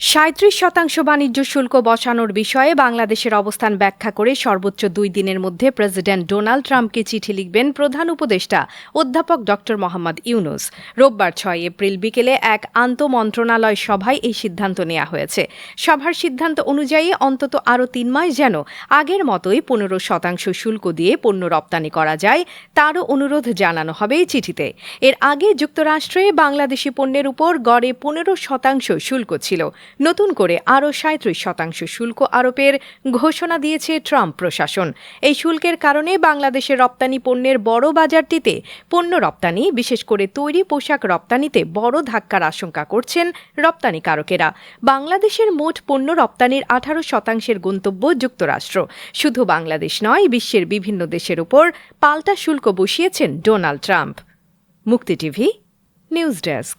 সাঁত্রিশ শতাংশ বাণিজ্য শুল্ক বসানোর বিষয়ে বাংলাদেশের অবস্থান ব্যাখ্যা করে সর্বোচ্চ দুই দিনের মধ্যে প্রেসিডেন্ট ডোনাল্ড ট্রাম্পকে চিঠি লিখবেন প্রধান উপদেষ্টা অধ্যাপক ড. মোহাম্মদ ইউনুস। রোববার ছয় এপ্রিল বিকেলে এক আন্তমন্ত্রণালয় সভায় এই সিদ্ধান্ত নেওয়া হয়েছে। সভার সিদ্ধান্ত অনুযায়ী অন্তত আরও তিন মাস যেন আগের মতোই পনেরো শতাংশ শুল্ক দিয়ে পণ্য রপ্তানি করা যায়, তারও অনুরোধ জানানো হবে এই চিঠিতে। এর আগে যুক্তরাষ্ট্রে বাংলাদেশি পণ্যের উপর গড়ে পনেরো শতাংশ শুল্ক ছিল। নতুন করে আরও সাঁত্রিশ শতাংশ শুল্ক আরোপের ঘোষণা দিয়েছে ট্রাম্প প্রশাসন। এই শুল্কের কারণে বাংলাদেশের রপ্তানি পণ্যের বড় বাজারটিতে পণ্য রপ্তানি, বিশেষ করে তৈরি পোশাক রপ্তানিতে বড় ধাক্কার আশঙ্কা করছেন রপ্তানিকারকেরা। বাংলাদেশের মোট পণ্য রপ্তানির আঠারো শতাংশের গন্তব্য যুক্তরাষ্ট্র। শুধু বাংলাদেশ নয়, বিশ্বের বিভিন্ন দেশের উপর পাল্টা শুল্ক বসিয়েছেন Donald Trump. Mukti TV, news desk.